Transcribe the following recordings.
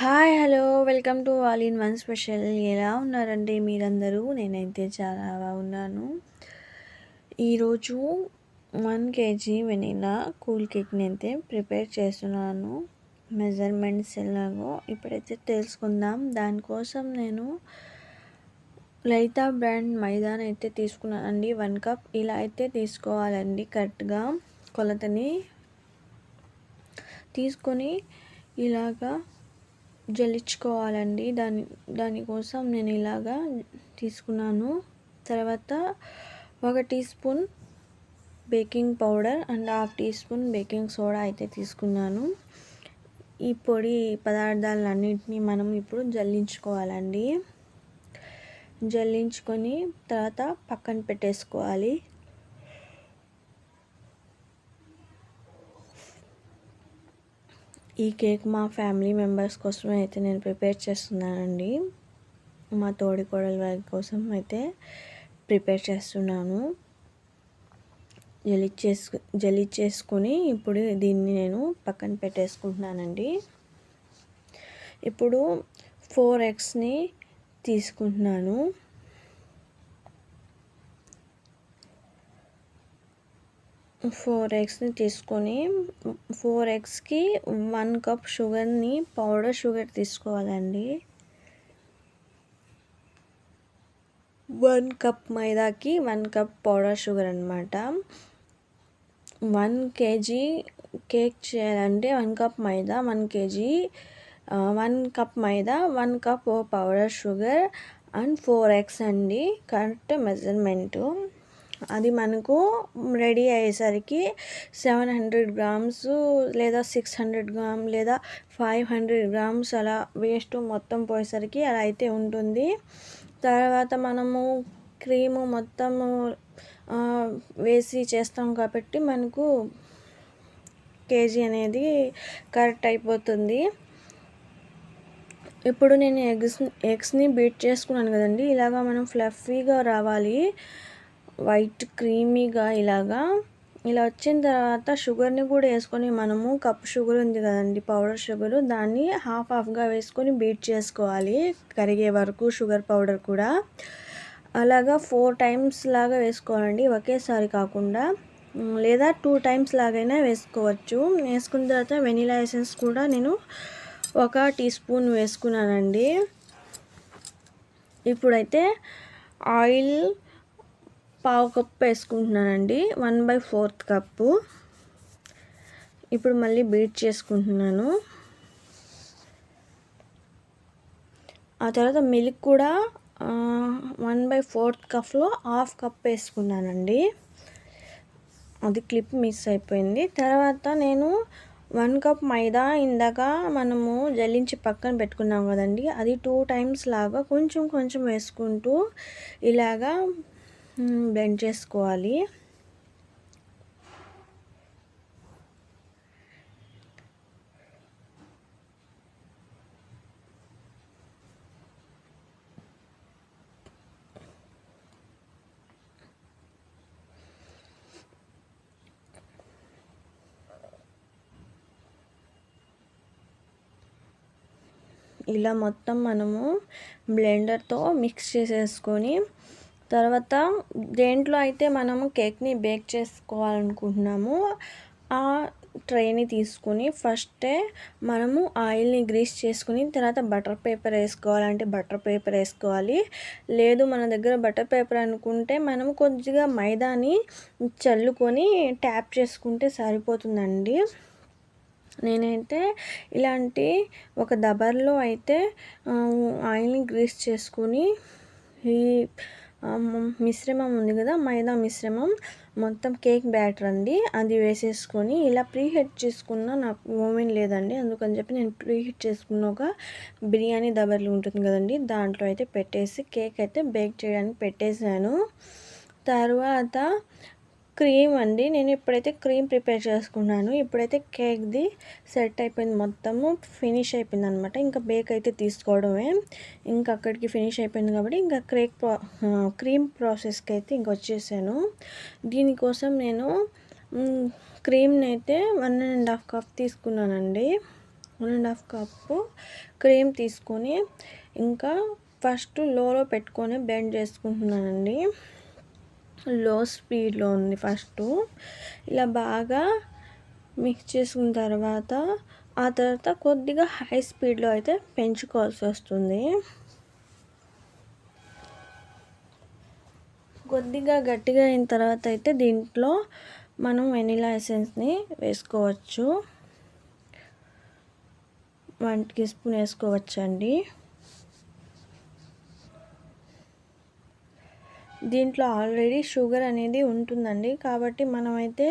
Hi hello. Welcome to all in one special. ఎలా ఉన్నారండి మీరందరూ? నేనైతే చాలా బాగున్నాను ఈరోజు వన్ కేజీ వెనీలా కూల్ కేక్ని అయితే ప్రిపేర్ చేస్తున్నాను. మెజర్మెంట్స్ ఎలాగో ఇప్పుడైతే తెలుసుకుందాం. దానికోసం నేను లైతా బ్రాండ్ మైదాన్ అయితే తీసుకున్నానండి. వన్ కప్ ఇలా అయితే తీసుకోవాలండి. కరెక్ట్గా కొలతని తీసుకొని ఇలాగా జల్లించుకోవాలండి. దాని దానికోసం నేను ఇలాగా తీసుకున్నాను. తర్వాత ఒక teaspoon baking powder and half teaspoon baking soda అయితే తీసుకున్నాను. ఈ పొడి పదార్థాలన్నింటినీ మనం ఇప్పుడు జల్లించుకోవాలండి. జల్లించుకొని తర్వాత పక్కన పెట్టేసుకోవాలి. ఈ కేక్ మా ఫ్యామిలీ మెంబర్స్ కోసం అయితే నేను ప్రిపేర్ చేస్తున్నానండి. మా తోడి కోడల వారి కోసం అయితే ప్రిపేర్ చేస్తున్నాను. జలి చేసు జలి చేసుకుని ఇప్పుడు దీన్ని నేను పక్కన పెట్టేసుకుంటున్నానండి. ఇప్పుడు ఫోర్ ఎగ్స్ని తీసుకుంటున్నాను. ఫోర్ ఎగ్స్ని తీసుకొని ఫోర్ ఎగ్స్కి వన్ కప్ షుగర్ని పౌడర్ షుగర్ తీసుకోవాలండి. వన్ కప్ మైదాకి వన్ కప్ పౌడర్ షుగర్ అనమాట వన్ కేజీ కేక్ చేయాలంటే one cup maida one KG one cup maida one cup powder sugar and four eggs అండి. Correct measurement. అది మనకు ready అయ్యేసరికి seven hundred grams లేదా six hundred gram లేదా five hundred grams అలా waste మొత్తం పోయేసరికి అలా అయితే ఉంటుంది. తర్వాత మనము క్రీము మొత్తము వేసి చేస్తాం కాబట్టి మనకు కేజీ అనేది కరెక్ట్ అయిపోతుంది. ఇప్పుడు నేను ఎగ్స్ ఎగ్స్ని బీట్ చేసుకున్నాను కదండి ఇలాగా మనం ఫ్లఫీగా రావాలి. వైట్ క్రీమీగా ఇలాగా. ఇలా వచ్చిన తర్వాత షుగర్ని కూడా వేసుకొని మనము కప్ షుగర్ ఉంది కదండి పౌడర్ షుగర్ దాన్ని హాఫ్ హాఫ్గా వేసుకొని బీట్ చేసుకోవాలి కరిగే వరకు షుగర్ పౌడర్ కూడా. అలాగా ఫోర్ టైమ్స్ లాగా వేసుకోవాలండి ఒకేసారి కాకుండా. లేదా టూ టైమ్స్ లాగైనా వేసుకోవచ్చు. వేసుకున్న తర్వాత వెనీలా ఎసెన్స్ కూడా నేను ఒక టీ స్పూన్ వేసుకున్నానండి. ఇప్పుడైతే ఆయిల్ పావు కప్పు వేసుకుంటున్నానండి. One by fourth cup. ఇప్పుడు మళ్ళీ బీట్ చేసుకుంటున్నాను. ఆ తర్వాత మిల్క్ కూడా వన్ బై ఫోర్త్ కప్లో హాఫ్ కప్ వేసుకున్నానండి. అది క్లిప్ మిస్ అయిపోయింది. తర్వాత నేను వన్ కప్ మైదా ఇందాక మనము జల్లించి పక్కన పెట్టుకున్నాం కదండి. అది టూ టైమ్స్ లాగా కొంచెం కొంచెం వేసుకుంటూ ఇలాగా బ్లెండ్ చేసుకోవాలి. ఇలా మొత్తం మనము బ్లెండర్తో మిక్స్ చేసేసుకొని తర్వాత దేంట్లో అయితే మనము కేక్ని బేక్ చేసుకోవాలనుకుంటున్నాము ఆ ట్రైని తీసుకుని ఫస్టే మనము ఆయిల్ని గ్రీస్ చేసుకుని తర్వాత బటర్ పేపర్ వేసుకోవాలంటే బటర్ పేపర్ వేసుకోవాలి. లేదు మన దగ్గర బటర్ పేపర్ అనుకుంటే మనం కొద్దిగా మైదాని చల్లుకొని ట్యాప్ చేసుకుంటే సరిపోతుందండి. నేనైతే ఇలాంటి ఒక దబర్లో అయితే ఆయిల్ని గ్రీస్ చేసుకుని ఈ మిశ్రమం ఉంది కదా మైదా మిశ్రమం. మొత్తం కేక్ బ్యాటర్ అండి. అది వేసేసుకొని ఇలా ప్రీ హీట్ చేసుకున్న నాకు ఓవెన్ లేదండి. అందుకని చెప్పి నేను ప్రీ హీట్ చేసుకున్న ఒక బిర్యానీ దబర్లు ఉంటుంది కదండి దాంట్లో అయితే పెట్టేసి కేక్ అయితే బేక్ చేయడానికి పెట్టేశాను. తర్వాత క్రీమ్ అండి. నేను ఇప్పుడైతే క్రీమ్ ప్రిపేర్ చేసుకున్నాను ఇప్పుడైతే కేక్ది సెట్ అయిపోయింది మొత్తము. ఫినిష్ అయిపోయింది అనమాట ఇంకా బేక్ అయితే తీసుకోవడమే. ఇంకా అక్కడికి ఫినిష్ అయిపోయింది కాబట్టి ఇంకా క్రేక్ క్రీమ్ ప్రాసెస్కి అయితే ఇంక వచ్చేసాను. దీనికోసం నేను క్రీమ్ని అయితే వన్ అండ్ హాఫ్ కప్ తీసుకున్నానండి. One and half cup cream తీసుకొని ఇంకా ఫస్ట్ లోలో పెట్టుకొని బెండ్ చేసుకుంటున్నానండి. లో స్పీడ్లో ఉంది ఫస్ట్. ఇలా బాగా మిక్స్ చేసుకున్న తర్వాత ఆ తర్వాత కొద్దిగా హై స్పీడ్లో అయితే పెంచుకోవాల్సి వస్తుంది. కొద్దిగా గట్టిగా అయిన తర్వాత అయితే దీంట్లో మనం వెనిలా ఎసెన్స్ని వేసుకోవచ్చు. వన్ టీ స్పూన్ వేసుకోవచ్చండి. దీంట్లో ఆల్రెడీ షుగర్ అనేది ఉంటుందండి. కాబట్టి మనమైతే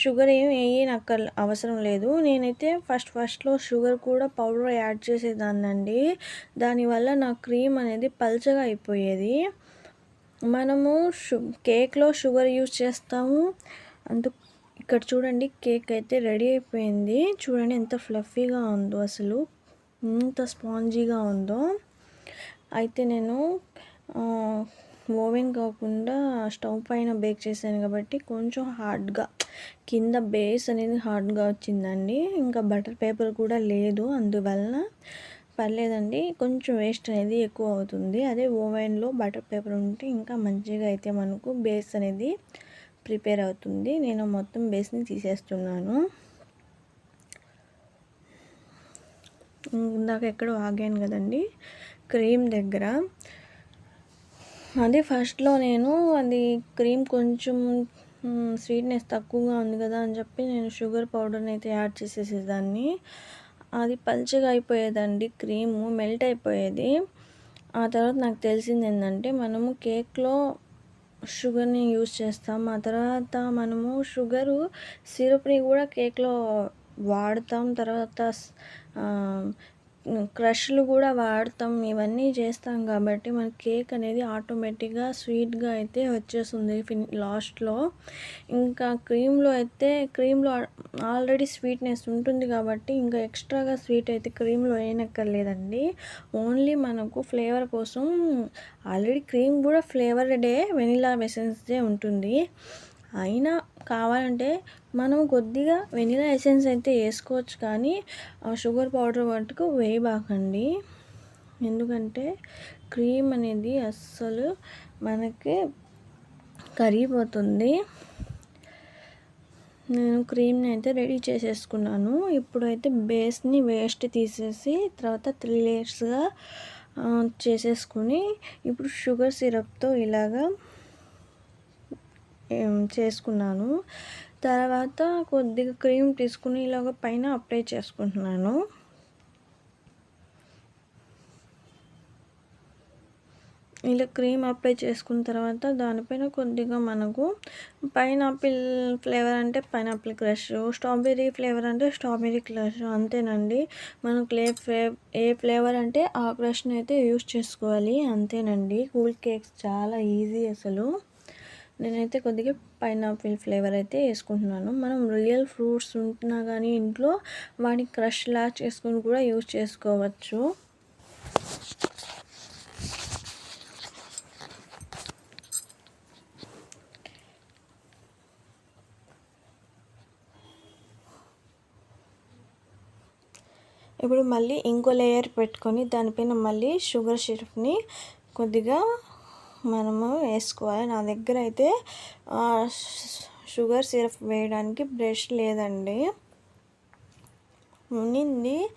షుగర్ ఏం వేయనక్క అవసరం లేదు. నేనైతే ఫస్ట్ ఫస్ట్లో షుగర్ కూడా పౌడర్ యాడ్ చేసేదాన్నండి. దానివల్ల నా క్రీమ్ అనేది పల్చగా అయిపోయేది. మనము షు కేక్లో షుగర్ యూజ్ చేస్తాము. అందు ఇక్కడ చూడండి కేక్ అయితే రెడీ అయిపోయింది. చూడండి ఎంత ఫ్లఫీగా ఉందో అసలు. ఎంత స్పాంజీగా ఉందో. అయితే నేను ఓవెన్ కాకుండా స్టవ్ పైన బేక్ చేశాను కాబట్టి కొంచెం హార్డ్గా కింద బేస్ అనేది హార్డ్గా వచ్చిందండి. ఇంకా బటర్ పేపర్ కూడా లేదు. అందువల్ల పర్లేదండి. కొంచెం వేస్ట్ అనేది ఎక్కువ అవుతుంది. అదే ఓవెన్లో బటర్ పేపర్ ఉంటే ఇంకా మంచిగా అయితే మనకు బేస్ అనేది ప్రిపేర్ అవుతుంది. నేను మొత్తం బేస్ని తీసేస్తున్నాను. ఇందాక ఎక్కడో ఆగాను కదండి. క్రీమ్ దగ్గర అది ఫస్ట్లో నేను అది క్రీమ్ కొంచెం స్వీట్నెస్ తక్కువగా ఉంది కదా అని చెప్పి నేను షుగర్ పౌడర్ని అయితే యాడ్ చేసేసేదాన్ని. అది పల్చగా అయిపోయేదండి క్రీము మెల్ట్ అయిపోయేది. ఆ తర్వాత నాకు తెలిసింది ఏంటంటే మనము కేక్లో షుగర్ని యూజ్ చేస్తాం. ఆ తర్వాత మనము షుగరు సిరప్ని కూడా కేక్లో వాడతాం. తర్వాత క్రష్లు కూడా వాడతాం ఇవన్నీ చేస్తాం కాబట్టి మన కేక్ అనేది ఆటోమేటిక్గా స్వీట్గా అయితే వచ్చేస్తుంది ఫిన్ లాస్ట్లో. ఇంకా క్రీమ్లో అయితే క్రీమ్లో ఆల్రెడీ స్వీట్నెస్ ఉంటుంది కాబట్టి ఇంకా ఎక్స్ట్రాగా స్వీట్ అయితే క్రీమ్లో వేయనక్కర్లేదండి. ఓన్లీ మనకు ఫ్లేవర్ కోసం ఆల్రెడీ క్రీమ్ కూడా ఫ్లేవర్డే వెనిలా ఎసెన్స్దే ఉంటుంది. అయినా కావాలంటే మనం కొద్దిగా వెనిలా ఎసెన్స్ అయితే వేసుకోవచ్చు కానీ షుగర్ పౌడర్ మటుకు వేయబాకండి. ఎందుకంటే క్రీమ్ అనేది అస్సలు మనకి కరిగిపోతుంది. నేను క్రీమ్ని అయితే రెడీ చేసేసుకున్నాను. ఇప్పుడైతే బేస్ని వేస్ట్ తీసేసి తర్వాత త్రీ లేయర్స్గా చేసేసుకుని ఇప్పుడు షుగర్ సిరప్తో ఇలాగా చేసుకున్నాను. తర్వాత కొద్దిగా క్రీమ్ తీసుకుని ఇలాగ పైన అప్లై చేసుకుంటున్నాను. ఇలా క్రీమ్ అప్లై చేసుకున్న తర్వాత దానిపైన కొద్దిగా మనకు పైనాపిల్ ఫ్లేవర్ అంటే పైనాపిల్ క్రష్ స్ట్రాబెర్రీ ఫ్లేవర్ అంటే స్ట్రాబెర్రీ క్రష్ అంతేనండి. మనకు ఏ ఫ్లే ఏ ఫ్లేవర్ అంటే ఆ క్రష్ని అయితే యూస్ చేసుకోవాలి అంతేనండి. కూల్ కేక్స్ చాలా ఈజీ అసలు. నేనైతే కొద్దిగా పైనాపిల్ ఫ్లేవర్ అయితే వేసుకుంటున్నాను. మనం రియల్ ఫ్రూట్స్ ఉంటున్నా కానీ ఇంట్లో వాటిని క్రష్లా చేసుకొని కూడా యూజ్ చేసుకోవచ్చు. ఇప్పుడు మళ్ళీ ఇంకో లేయర్ పెట్టుకొని దానిపైన మళ్ళీ షుగర్ సిరప్ని కొద్దిగా మనము వేసుకోవాలి. నా దగ్గర అయితే షుగర్ సిరప్ వేయడానికి బ్రష్ లేదండి. ఉన్నింది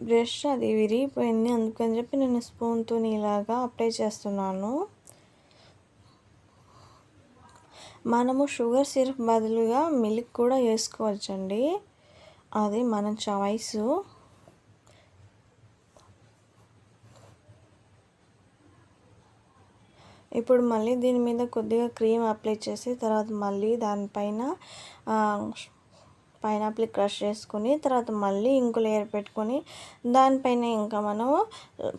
బ్రష్ అది విరిగిపోయింది. అందుకని చెప్పి నేను స్పూన్తో ఇలాగా అప్లై చేస్తున్నాను. మనము షుగర్ సిరప్ బదులుగా మిల్క్ కూడా వేసుకోవచ్చండి. అది మన చాయిస్. ఇప్పుడు మళ్ళీ దీని మీద కొద్దిగా క్రీమ్ అప్లై చేసి తర్వాత మళ్ళీ దానిపైన పైనాపిల్ క్రష్ చేసుకొని తర్వాత మళ్ళీ ఇంకో లేయర్ పెట్టుకొని దానిపైన ఇంకా మనము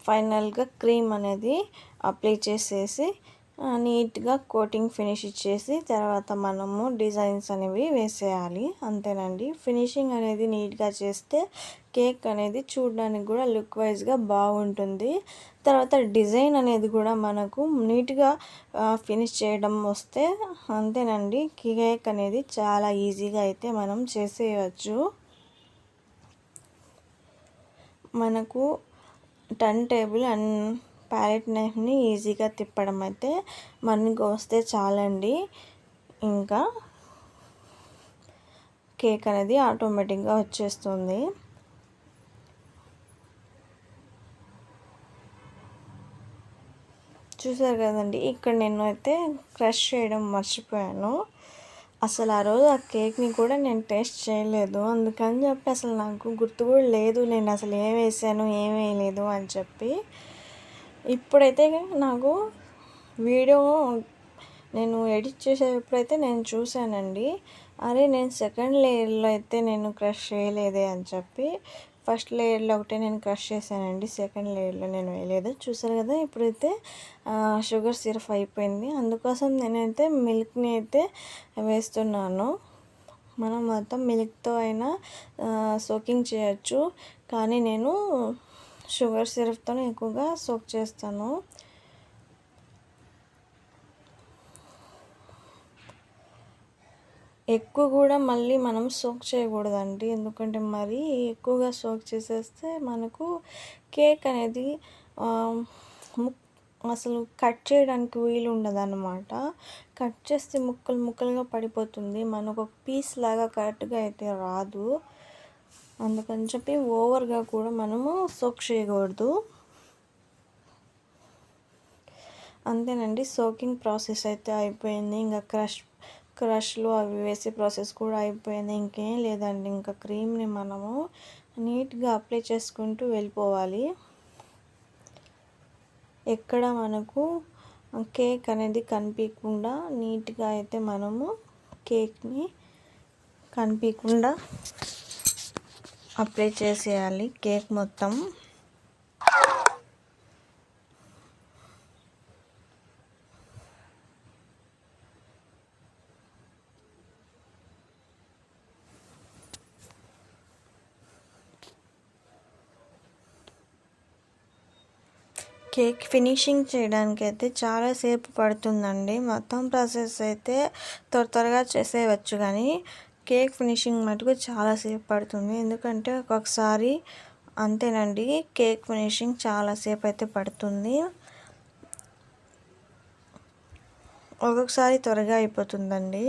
ఫైనల్గా క్రీమ్ అనేది అప్లై చేసేసి నీట్గా కోటింగ్ ఫినిష్ ఇచ్చేసి తర్వాత మనము డిజైన్స్ అనేవి వేసేయాలి. అంతేనండి. ఫినిషింగ్ అనేది నీట్గా చేస్తే కేక్ అనేది చూడడానికి కూడా లుక్ వైజ్గా బాగుంటుంది. తర్వాత డిజైన్ అనేది కూడా మనకు నీట్గా ఫినిష్ చేయడం వస్తే అంతేనండి. కేక్ అనేది చాలా ఈజీగా అయితే మనం చేసేయచ్చు. మనకు టర్న్ టేబుల్ అండ్ ప్యారెట్ నైఫ్ని ఈజీగా తిప్పడం అయితే మనకి వస్తే చాలండి. ఇంకా కేక్ అనేది ఆటోమేటిక్గా వచ్చేస్తుంది. చూసారు కదండి ఇక్కడ నేను అయితే క్రష్ చేయడం మర్చిపోయాను. అసలు ఆ రోజు ఆ కేక్ని కూడా నేను టేస్ట్ చేయలేదు. అందుకని చెప్పి అసలు నాకు గుర్తు కూడా లేదు నేను అసలు ఏం వేసాను ఏం వేయలేదు అని చెప్పి. ఇప్పుడైతే నాకు వీడియో నేను ఎడిట్ చేసేటప్పుడైతే నేను చూశానండి. అరే నేను సెకండ్ లేయర్లో అయితే నేను క్రష్ చేయలేదే అని చెప్పి ఫస్ట్ లేయర్లో ఒకటే నేను క్రష్ చేశానండి. సెకండ్ లేయర్లో నేను వేయలేదు. చూసారు కదా ఇప్పుడైతే షుగర్ సిరప్ అయిపోయింది. అందుకోసం నేనైతే మిల్క్ని అయితే వేస్తున్నాను. మనం మొత్తం మిల్క్తో అయినా సోకింగ్ చేయొచ్చు. కానీ నేను షుగర్ సిరప్తో ఎక్కువగా సోక్ చేస్తాను. ఎక్కువ కూడా మళ్ళీ మనం సోక్ చేయకూడదండి. ఎందుకంటే మరీ ఎక్కువగా సోక్ చేసేస్తే మనకు కేక్ అనేది అసలు కట్ చేయడానికి వీలు ఉండదన్నమాట. కట్ చేస్తే ముక్కలు ముక్కలుగా పడిపోతుంది. మనకు ఒక పీస్ లాగా కరెక్ట్గా అయితే రాదు. అందుకని చెప్పి ఓవర్గా కూడా మనము సోక్ చేయకూడదు. అంతేనండి సోకింగ్ ప్రాసెస్ అయితే అయిపోయింది. ఇంకా క్రష్ క్రష్లు అవి వేసే ప్రాసెస్ కూడా అయిపోయింది. ఇంకేం లేదండి ఇంకా క్రీమ్ని మనము నీట్గా అప్లై చేసుకుంటూ వెళ్ళిపోవాలి. ఎక్కడ మనకు కేక్ అనేది కనిపించకుండా నీట్గా అయితే మనము కేక్ని కనిపించకుండా అప్లై చేసేయాలి కేక్ మొత్తం. కేక్ ఫినిషింగ్ చేయడానికి అయితే చాలాసేపు పడుతుందండి. మొత్తం ప్రాసెస్ అయితే త్వర త్వరగా చేసేయవచ్చు కానీ కేక్ ఫినిషింగ్ మటుకు చాలాసేపు పడుతుంది. ఎందుకంటే ఒక్కొక్కసారి అంతేనండి కేక్ ఫినిషింగ్ చాలాసేపు అయితే పడుతుంది. ఒక్కొక్కసారి త్వరగా అయిపోతుందండి.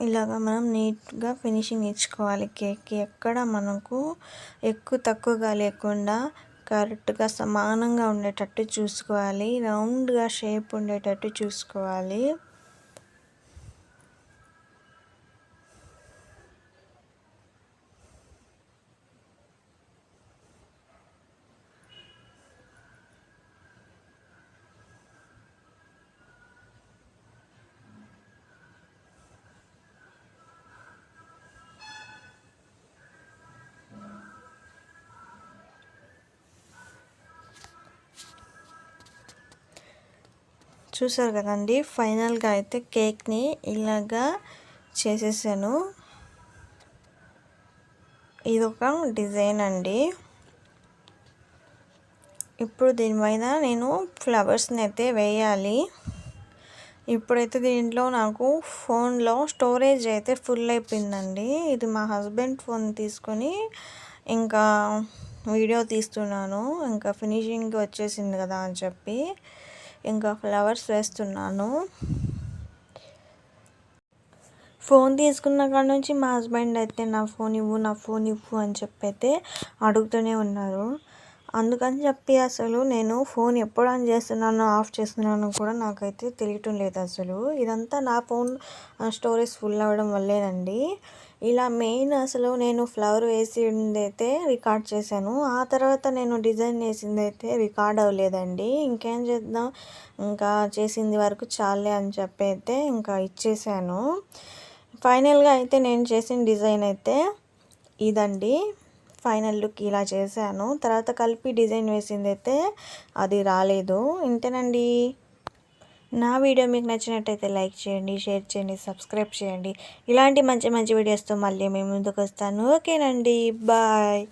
ఇలాగ మనం నీట్గా ఫినిషింగ్ ఇచ్చుకోవాలి కేక్ ఎక్కడ మనకు ఎక్కువ తక్కువగా లేకుండా కరెక్ట్గా సమానంగా ఉండేటట్టు చూసుకోవాలి. రౌండ్గా షేప్ ఉండేటట్టు చూసుకోవాలి. చూసారు కదండి ఫైనల్గా అయితే కేక్ని ఇలాగా చేసేసాను. ఇది ఒక డిజైన్ అండి. ఇప్పుడు దీని మీద నేను ఫ్లవర్స్ని అయితే వేయాలి. ఇప్పుడైతే దీంట్లో నాకు ఫోన్లో స్టోరేజ్ అయితే ఫుల్ అయిపోయిందండి. ఇది మా హస్బెండ్ ఫోన్ తీసుకొని ఇంకా వీడియో తీస్తున్నాను. ఇంకా ఫినిషింగ్ వచ్చేసింది కదా అని చెప్పి. ఇంకా ఫ్లవర్స్ వేస్తున్నాను. ఫోన్ తీసుకున్న కాడ నుంచి మా హస్బెండ్ అయితే నా ఫోన్ ఇవ్వు నా ఫోన్ ఇవ్వు అని చెప్పి అయితే అడుగుతూనే ఉన్నారు. అందుకని చెప్పి అసలు నేను ఫోన్ ఎప్పుడు ఆన్ చేస్తున్నానో ఆఫ్ చేస్తున్నానో కూడా నాకైతే తెలియటం లేదు అసలు. ఇదంతా నా ఫోన్ స్టోరేజ్ ఫుల్ అవ్వడం వల్లేనండి. ఇలా మెయిన్ అసలు నేను ఫ్లవర్ వేసింది అయితే రికార్డ్ చేశాను. ఆ తర్వాత నేను డిజైన్ వేసింది అయితే రికార్డ్ అవ్వలేదండి. ఇంకేం చేద్దాం? ఇంకా చేసింది వరకు చాలే అని చెప్పి అయితే ఇంకా ఇచ్చేసాను. ఫైనల్గా అయితే నేను చేసిన డిజైన్ అయితే ఇదండి. ఫైనల్ లుక్ ఇలా చేశాను. తర్వాత కలిపి డిజైన్ వేసింది అయితే అది రాలేదు. ఇంతేనండి. నా వీడియో మీకు నచ్చినట్టయితే లైక్ చేయండి షేర్ చేయండి సబ్స్క్రైబ్ చేయండి. ఇలాంటి మంచి మంచి వీడియోస్తో మళ్ళీ మేము ముందుకు వస్తాను ఓకేనండి బాయ్.